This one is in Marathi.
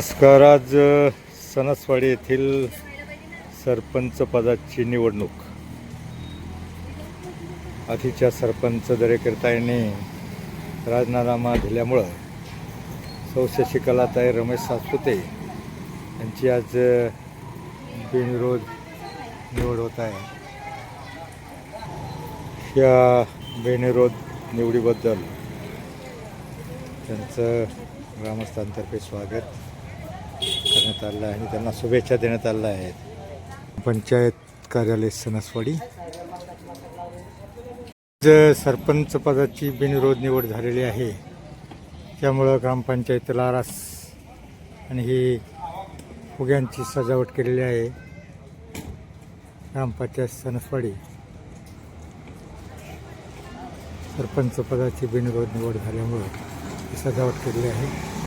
नमस्कार आज सणसवाडी येथील सरपंच पदाची निवडणूक. आधीच्या सरपंच दरेकरताईंनी राजीनामा दिल्यामुळं सौ शशिकलाताई रमेश सातपुते यांची आज बिनविरोध निवड होत आहे. या बिनविरोध निवडीबद्दल त्यांचं ग्रामस्थांतर्फे स्वागत. करण्यात आलं आहे आणि त्यांना शुभेच्छा देण्यात आल्या आहेत. पंचायत कार्यालय सणसवाडी. सरपंच पदाची बिनविरोध निवड झालेली आहे त्यामुळं ग्रामपंचायतीला आरास आणि ही फुग्यांची सजावट केलेली आहे. ग्रामपंचायत सणसवाडी. सरपंच पदाची बिनविरोध निवड झाल्यामुळं ही सजावट केलेली आहे.